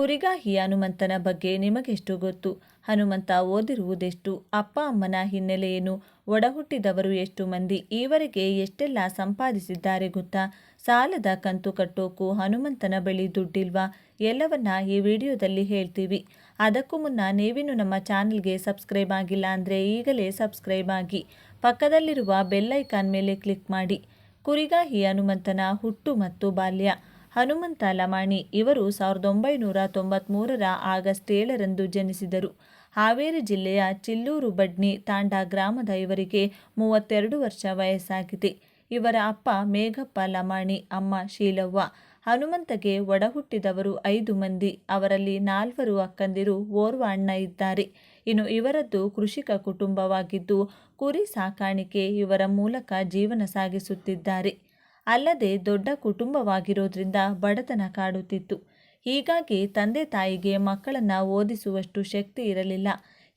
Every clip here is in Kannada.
ಕುರಿಗಾಹಿ ಹನುಮಂತನ ಬಗ್ಗೆ ನಿಮಗೆಷ್ಟು ಗೊತ್ತು? ಹನುಮಂತ ಓದಿರುವುದೆಷ್ಟು? ಅಪ್ಪ ಅಮ್ಮನ ಹಿನ್ನೆಲೆ ಏನು ಒಡಹುಟ್ಟಿದವರು ಎಷ್ಟು ಮಂದಿ? ಈವರೆಗೆ ಎಷ್ಟೆಲ್ಲ ಸಂಪಾದಿಸಿದ್ದಾರೆ ಗೊತ್ತಾ? ಸಾಲದ ಕಂತು ಕಟ್ಟೋಕು ಹನುಮಂತನ ಬಳಿ ದುಡ್ಡಿಲ್ವಾ? ಎಲ್ಲವನ್ನ ಈ ವಿಡಿಯೋದಲ್ಲಿ ಹೇಳ್ತೀವಿ. ಅದಕ್ಕೂ ಮುನ್ನ ನೀವಿನ್ನು ನಮ್ಮ ಚಾನಲ್ಗೆ ಸಬ್ಸ್ಕ್ರೈಬ್ ಆಗಿಲ್ಲ ಅಂದರೆ ಈಗಲೇ ಸಬ್ಸ್ಕ್ರೈಬ್ ಆಗಿ ಪಕ್ಕದಲ್ಲಿರುವ ಬೆಲ್ಲೈಕಾನ್ ಮೇಲೆ ಕ್ಲಿಕ್ ಮಾಡಿ. ಕುರಿಗಾಹಿ ಹನುಮಂತನ ಹುಟ್ಟು ಮತ್ತು ಬಾಲ್ಯ. ಹನುಮಂತ ಲಮಾಣಿ ಇವರು ಸಾವಿರದ ಒಂಬೈನೂರ ತೊಂಬತ್ತ್ಮೂರರ ಆಗಸ್ಟ್ ಏಳರಂದು ಜನಿಸಿದರು. ಹಾವೇರಿ ಜಿಲ್ಲೆಯ ಚಿಲ್ಲೂರು ಬಡ್ನಿ ತಾಂಡಾ ಗ್ರಾಮದ ಇವರಿಗೆ ಮೂವತ್ತೆರಡು ವರ್ಷ ವಯಸ್ಸಾಗಿದೆ. ಇವರ ಅಪ್ಪ ಮೇಘಪ್ಪ ಲಮಾಣಿ, ಅಮ್ಮ ಶೀಲವ್ವ. ಹನುಮಂತಗೆ ಒಡಹುಟ್ಟಿದವರು ಐದು ಮಂದಿ. ಅವರಲ್ಲಿ ನಾಲ್ವರು ಅಕ್ಕಂದಿರು ಓರ್ವ ಅಣ್ಣ ಇದ್ದಾರೆ. ಇನ್ನು ಇವರದ್ದು ಕೃಷಿಕ ಕುಟುಂಬವಾಗಿದ್ದು ಕುರಿ ಸಾಕಾಣಿಕೆ ಇವರ ಮೂಲಕ ಜೀವನ ಸಾಗಿಸುತ್ತಿದ್ದಾರೆ. ಅಲ್ಲದೆ ದೊಡ್ಡ ಕುಟುಂಬವಾಗಿರೋದ್ರಿಂದ ಬಡತನ ಕಾಡುತ್ತಿತ್ತು. ಹೀಗಾಗಿ ತಂದೆ ತಾಯಿಗೆ ಮಕ್ಕಳನ್ನು ಓದಿಸುವಷ್ಟು ಶಕ್ತಿ ಇರಲಿಲ್ಲ.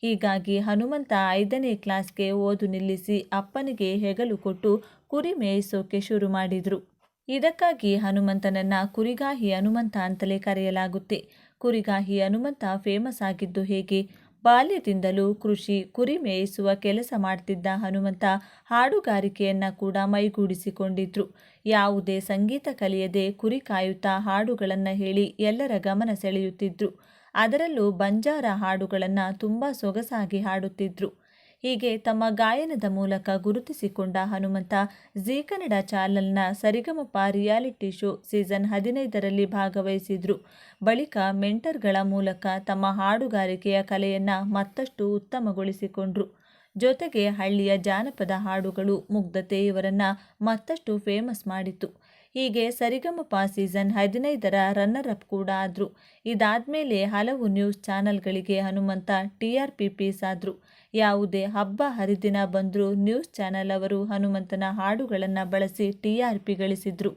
ಹೀಗಾಗಿ ಹನುಮಂತ ಐದನೇ ಕ್ಲಾಸ್ಗೆ ಓದು ನಿಲ್ಲಿಸಿ ಅಪ್ಪನಿಗೆ ಹೆಗಲು ಕೊಟ್ಟು ಕುರಿ ಮೇಯಿಸೋಕೆ ಶುರು ಮಾಡಿದರು. ಇದಕ್ಕಾಗಿ ಹನುಮಂತನನ್ನು ಕುರಿಗಾಹಿ ಹನುಮಂತ ಅಂತಲೇ ಕರೆಯಲಾಗುತ್ತೆ. ಕುರಿಗಾಹಿ ಹನುಮಂತ ಫೇಮಸ್ ಆಗಿದ್ದು ಹೇಗೆ? ಬಾಲ್ಯದಿಂದಲೂ ಕೃಷಿ ಕುರಿ ಮೇಯಿಸುವ ಕೆಲಸ ಮಾಡ್ತಿದ್ದ ಹನುಮಂತ ಹಾಡುಗಾರಿಕೆಯನ್ನ ಕೂಡ ಮೈಗೂಡಿಸಿಕೊಂಡಿದ್ರು. ಯಾವುದೇ ಸಂಗೀತ ಕಲಿಯದೆ ಕುರಿ ಕಾಯುತ್ತಾ ಹಾಡುಗಳನ್ನು ಹೇಳಿ ಎಲ್ಲರ ಗಮನ ಸೆಳೆಯುತ್ತಿದ್ರು. ಅದರಲ್ಲೂ ಬಂಜಾರ ಹಾಡುಗಳನ್ನು ತುಂಬ ಸೊಗಸಾಗಿ ಹಾಡುತ್ತಿದ್ರು. ಹೀಗೆ ತಮ್ಮ ಗಾಯನದ ಮೂಲಕ ಗುರುತಿಸಿಕೊಂಡ ಹನುಮಂತ ಜೀ ಕನ್ನಡ ಚಾನಲ್ನ ಸರಿಗಮಪ ರಿಯಾಲಿಟಿ ಶೋ ಸೀಸನ್ ಹದಿನೈದರಲ್ಲಿ ಭಾಗವಹಿಸಿದ್ರು. ಬಳಿಕ ಮೆಂಟರ್ಗಳ ಮೂಲಕ ತಮ್ಮ ಹಾಡುಗಾರಿಕೆಯ ಕಲೆಯನ್ನು ಮತ್ತಷ್ಟು ಉತ್ತಮಗೊಳಿಸಿಕೊಂಡ್ರು. ಜೊತೆಗೆ ಹಳ್ಳಿಯ ಜಾನಪದ ಹಾಡುಗಳು ಮುಗ್ಧತೆ ಇವರನ್ನು ಮತ್ತಷ್ಟು ಫೇಮಸ್ ಮಾಡಿತು ಹೀಗೆ ಸರಿಗಮಪ ಸೀಸನ್ ಹದಿನೈದರ ರನ್ನರ್ ಅಪ್ ಕೂಡ ಆದರು. ಇದಾದಮೇಲೆ ಹಲವು news ಚಾನೆಲ್ಗಳಿಗೆ Hanumantha T R P piece ಆದರು ಯಾವುದೇ ಹಬ್ಬ, ಹರಿದಿನ ಬಂದರೂ ನ್ಯೂಸ್ ಚಾನೆಲ್ ಅವರು ಹನುಮಂತನ ಹಾಡುಗಳನ್ನು ಬಳಸಿ ಟಿ ಆರ್ ಪಿ ಗಳಿಸಿದ್ರು.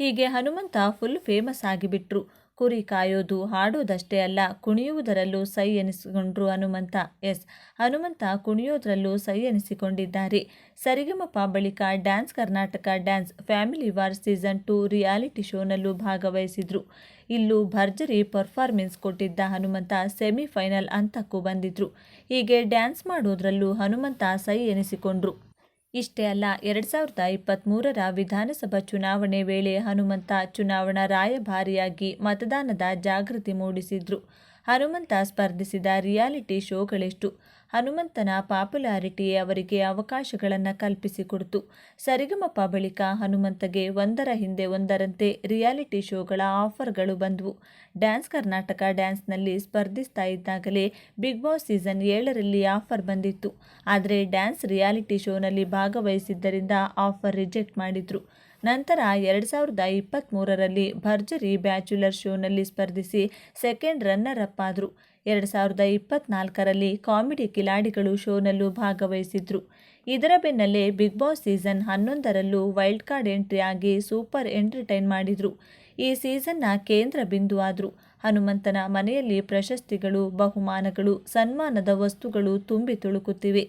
ಹೀಗೆ ಹನುಮಂತ ಫುಲ್ ಫೇಮಸ್ ಆಗಿಬಿಟ್ರು. ಕುರಿ ಕಾಯೋದು ಹಾಡೋದಷ್ಟೇ ಅಲ್ಲ, ಕುಣಿಯುವುದರಲ್ಲೂ ಸೈ ಎನಿಸಿಕೊಂಡ್ರು ಹನುಮಂತ. ಎಸ್. ಹನುಮಂತ ಕುಣಿಯೋದ್ರಲ್ಲೂ ಸೈ ಎನಿಸಿಕೊಂಡಿದ್ದಾರೆ. ಸರಿಗಮಪ ಬಳಿಕ dance Karnataka dance family war season two reality ಶೋನಲ್ಲೂ ಭಾಗವಹಿಸಿದ್ರು. ಇಲ್ಲೂ ಭರ್ಜರಿ ಪರ್ಫಾರ್ಮೆನ್ಸ್ ಕೊಟ್ಟಿದ್ದ ಹನುಮಂತ ಸೆಮಿಫೈನಲ್ ಹಂತಕ್ಕೂ ಬಂದಿದ್ರು. ಹೀಗೆ ಡ್ಯಾನ್ಸ್ ಮಾಡೋದ್ರಲ್ಲೂ ಹನುಮಂತ ಸೈ ಎನಿಸಿಕೊಂಡ್ರು. ಇಷ್ಟೇ ಅಲ್ಲ ಎರಡ್ ಸಾವಿರದ ಇಪ್ಪತ್ತ್ಮೂರರ ವಿಧಾನಸಭಾ ಚುನಾವಣೆ ವೇಳೆ ಹನುಮಂತ ಚುನಾವಣಾ ರಾಯಭಾರಿಯಾಗಿ ಮತದಾನದ ಜಾಗೃತಿ ಮೂಡಿಸಿದ್ರು. ಹನುಮಂತ ಸ್ಪರ್ಧಿಸಿದ ರಿಯಾಲಿಟಿ ಶೋಗಳೆಷ್ಟು. ಹನುಮಂತನ ಪಾಪ್ಯುಲಾರಿಟಿ ಅವರಿಗೆ ಅವಕಾಶಗಳನ್ನು ಕಲ್ಪಿಸಿಕೊಡ್ತು. ಸರಿಗಮಪ ಬಳಿಕ ಹನುಮಂತಗೆ ಒಂದರ ಹಿಂದೆ ಒಂದರಂತೆ ರಿಯಾಲಿಟಿ ಶೋಗಳ ಆಫರ್ಗಳು ಬಂದವು. ಡ್ಯಾನ್ಸ್ ಕರ್ನಾಟಕ ಡ್ಯಾನ್ಸ್ನಲ್ಲಿ ಸ್ಪರ್ಧಿಸ್ತಾ ಇದ್ದಾಗಲೇ ಬಿಗ್ ಬಾಸ್ ಸೀಸನ್ ಏಳರಲ್ಲಿ ಆಫರ್ ಬಂದಿತ್ತು. ಆದರೆ ಡ್ಯಾನ್ಸ್ ರಿಯಾಲಿಟಿ ಶೋನಲ್ಲಿ ಭಾಗವಹಿಸಿದ್ದರಿಂದ ಆಫರ್ ರಿಜೆಕ್ಟ್ ಮಾಡಿದ್ರು. ನಂತರ ಎರಡು ಸಾವಿರದ ಇಪ್ಪತ್ತ್ಮೂರರಲ್ಲಿ ಭರ್ಜರಿ ಬ್ಯಾಚುಲರ್ ಶೋನಲ್ಲಿ ಸ್ಪರ್ಧಿಸಿ ಸೆಕೆಂಡ್ ರನ್ನರ್ ಅಪ್ ಆದರು. ಎರಡು ಸಾವಿರದ ಇಪ್ಪತ್ನಾಲ್ಕರಲ್ಲಿ ಕಾಮಿಡಿ ಕಿಲಾಡಿಗಳು ಶೋನಲ್ಲೂ ಭಾಗವಹಿಸಿದ್ರು. ಇದರ ಬೆನ್ನಲ್ಲೇ ಬಿಗ್ ಬಾಸ್ ಸೀಸನ್ ಹನ್ನೊಂದರಲ್ಲೂ ವೈಲ್ಡ್ ಕಾರ್ಡ್ ಎಂಟ್ರಿ ಆಗಿ ಸೂಪರ್ ಎಂಟರ್ಟೈನ್ ಮಾಡಿದರು. ಈ ಸೀಸನ್ನ ಕೇಂದ್ರ ಬಿಂದು ಆದರು. ಹನುಮಂತನ ಮನೆಯಲ್ಲಿ ಪ್ರಶಸ್ತಿಗಳು, ಬಹುಮಾನಗಳು, ಸನ್ಮಾನದ ವಸ್ತುಗಳು ತುಂಬಿ ತುಳುಕುತ್ತಿವೆ.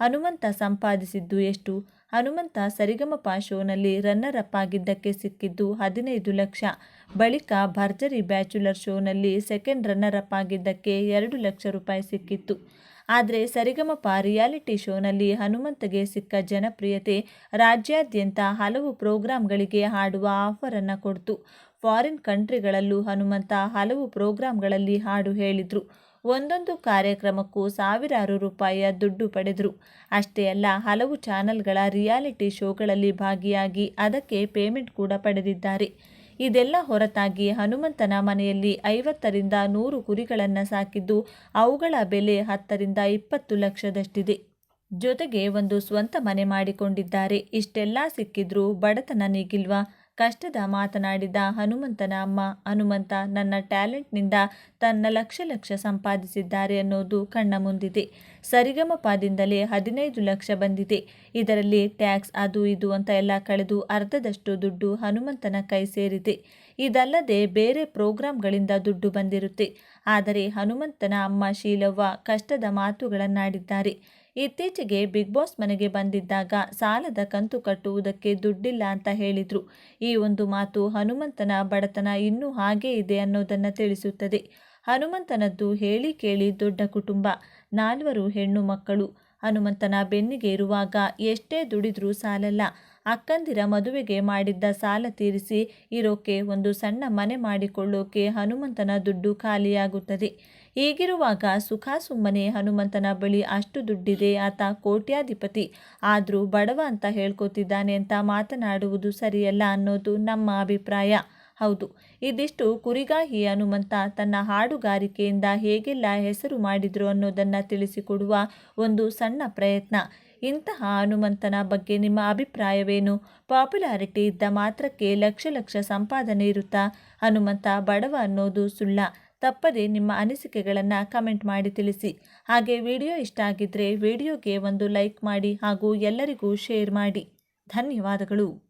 ಹನುಮಂತ ಸಂಪಾದಿಸಿದ್ದು ಎಷ್ಟು? ಹನುಮಂತ ಸರಿಗಮಪ ಶೋನಲ್ಲಿ ರನ್ನರ್ ಅಪ್ ಆಗಿದ್ದಕ್ಕೆ ಸಿಕ್ಕಿದ್ದು ಹದಿನೈದು ಲಕ್ಷ. ಬಳಿಕ ಭರ್ಜರಿ ಬ್ಯಾಚುಲರ್ ಶೋನಲ್ಲಿ ಸೆಕೆಂಡ್ ರನ್ನರ್ ಅಪ್ ಆಗಿದ್ದಕ್ಕೆ ಎರಡು ಲಕ್ಷ ರೂಪಾಯಿ ಸಿಕ್ಕಿತ್ತು. ಆದರೆ ಸರಿಗಮಪ ರಿಯಾಲಿಟಿ ಶೋನಲ್ಲಿ ಹನುಮಂತಗೆ ಸಿಕ್ಕ ಜನಪ್ರಿಯತೆ ರಾಜ್ಯಾದ್ಯಂತ ಹಲವು ಪ್ರೋಗ್ರಾಂಗಳಿಗೆ ಹಾಡುವ ಆಫರನ್ನು ಕೊಡ್ತು. ಫಾರಿನ್ ಕಂಟ್ರಿಗಳಲ್ಲೂ ಹನುಮಂತ ಹಲವು ಪ್ರೋಗ್ರಾಂಗಳಲ್ಲಿ ಹಾಡು ಹೇಳಿದರು. ಒಂದೊಂದು ಕಾರ್ಯಕ್ರಮಕ್ಕೂ ಸಾವಿರಾರು ರೂಪಾಯಿಯ ದುಡ್ಡು ಪಡೆದರು. ಅಷ್ಟೇ ಅಲ್ಲ, ಹಲವು ಚಾನೆಲ್ಗಳ ರಿಯಾಲಿಟಿ ಶೋಗಳಲ್ಲಿ ಭಾಗಿಯಾಗಿ ಅದಕ್ಕೆ ಪೇಮೆಂಟ್ ಕೂಡ ಪಡೆದಿದ್ದಾರೆ. ಇದೆಲ್ಲ ಹೊರತಾಗಿ ಹನುಮಂತನ ಮನೆಯಲ್ಲಿ ಐವತ್ತರಿಂದ ನೂರು ಕುರಿಗಳನ್ನು ಸಾಕಿದ್ದು ಅವುಗಳ ಬೆಲೆ ಹತ್ತರಿಂದ ಇಪ್ಪತ್ತು ಲಕ್ಷದಷ್ಟಿದೆ. ಜೊತೆಗೆ ಒಂದು ಸ್ವಂತ ಮನೆ ಮಾಡಿಕೊಂಡಿದ್ದಾರೆ. ಇಷ್ಟೆಲ್ಲ ಸಿಕ್ಕಿದ್ರೂ ಬಡತನ ನೀಗಿಲ್ವಾ? ಕಷ್ಟದ ಮಾತನಾಡಿದ ಹನುಮಂತನ ಅಮ್ಮ, ಹನುಮಂತ, ನನ್ನ ಟ್ಯಾಲೆಂಟ್ನಿಂದ ತನ್ನ ಲಕ್ಷ ಲಕ್ಷ ಸಂಪಾದಿಸಿದ್ದಾರೆ ಅನ್ನೋದು ಕಣ್ಣ ಮುಂದಿದೆ. ಸರಿಗಮಪದಿಂದಲೇ ಹದಿನೈದು ಲಕ್ಷ ಬಂದಿದೆ. ಇದರಲ್ಲಿ ಟ್ಯಾಕ್ಸ್ ಅದು ಇದು ಅಂತ ಎಲ್ಲ ಕಳೆದು ಅರ್ಧದಷ್ಟು ದುಡ್ಡು ಹನುಮಂತನ ಕೈ ಸೇರಿದೆ. ಇದಲ್ಲದೆ ಬೇರೆ ಪ್ರೋಗ್ರಾಂಗಳಿಂದ ದುಡ್ಡು ಬಂದಿರುತ್ತೆ. ಆದರೆ ಹನುಮಂತನ ಅಮ್ಮ ಶೀಲವ್ವ ಕಷ್ಟದ ಮಾತುಗಳನ್ನಾಡಿದ್ದಾರೆ. ಇತ್ತೀಚೆಗೆ ಬಿಗ್ ಬಾಸ್ ಮನೆಗೆ ಬಂದಿದ್ದಾಗ ಸಾಲದ ಕಂತು ಕಟ್ಟುವುದಕ್ಕೆ ದುಡ್ಡಿಲ್ಲ ಅಂತ ಹೇಳಿದ್ರು. ಈ ಒಂದು ಮಾತು ಹನುಮಂತನ ಬಡತನ ಇನ್ನೂ ಹಾಗೇ ಇದೆ ಅನ್ನೋದನ್ನು ತಿಳಿಸುತ್ತದೆ. ಹನುಮಂತನದ್ದು ಹೇಳಿ ಕೇಳಿ ದೊಡ್ಡ ಕುಟುಂಬ, ನಾಲ್ವರು ಹೆಣ್ಣು ಮಕ್ಕಳು. ಹನುಮಂತನ ಬೆನ್ನಿಗೆ ಇರುವಾಗ ಎಷ್ಟೇ ದುಡಿದ್ರೂ ಸಾಲಲ್ಲ. ಅಕ್ಕಂದಿರ ಮದುವೆಗೆ ಮಾಡಿದ್ದ ಸಾಲ ತೀರಿಸಿ ಇರೋಕೆ ಒಂದು ಸಣ್ಣ ಮನೆ ಮಾಡಿಕೊಳ್ಳೋಕೆ ಹನುಮಂತನ ದುಡ್ಡು ಖಾಲಿಯಾಗುತ್ತದೆ. ಹೀಗಿರುವಾಗ ಸುಖ ಸುಮ್ಮನೆ ಹನುಮಂತನ ಬಳಿ ಅಷ್ಟು ದುಡ್ಡಿದೆ, ಆತ ಕೋಟ್ಯಾಧಿಪತಿ. ಆದರೂ ಬಡವ ಅಂತ ಹೇಳ್ಕೊತಿದ್ದಾನೆ ಅಂತ ಮಾತನಾಡುವುದು ಸರಿಯಲ್ಲ ಅನ್ನೋದು ನಮ್ಮ ಅಭಿಪ್ರಾಯ. ಹೌದು. ಇದಿಷ್ಟು ಕುರಿಗಾಹಿ ಹನುಮಂತ ತನ್ನ ಹಾಡುಗಾರಿಕೆಯಿಂದ ಹೇಗೆಲ್ಲ ಹೆಸರು ಮಾಡಿದ್ರು ಅನ್ನೋದನ್ನು ತಿಳಿಸಿಕೊಡುವ ಒಂದು ಸಣ್ಣ ಪ್ರಯತ್ನ. ಇಂತಹ ಹನುಮಂತನ ಬಗ್ಗೆ ನಿಮ್ಮ ಅಭಿಪ್ರಾಯವೇನು? ಪಾಪ್ಯುಲಾರಿಟಿ ಇದ್ದ ಮಾತ್ರಕ್ಕೆ ಲಕ್ಷ ಲಕ್ಷ ಸಂಪಾದನೆ ಇರುತ್ತಾ? ಹನುಮಂತ ಬಡವ ಅನ್ನೋದು ಸುಳ್ಳ. ತಪ್ಪದೆ ನಿಮ್ಮ ಅನಿಸಿಕೆಗಳನ್ನು ಕಮೆಂಟ್ ಮಾಡಿ ತಿಳಿಸಿ. ಹಾಗೆ ವಿಡಿಯೋ ಇಷ್ಟ ಆಗಿದ್ದರೆ ವಿಡಿಯೋಗೆ ಒಂದು ಲೈಕ್ ಮಾಡಿ ಹಾಗೂ ಎಲ್ಲರಿಗೂ ಶೇರ್ ಮಾಡಿ. ಧನ್ಯವಾದಗಳು.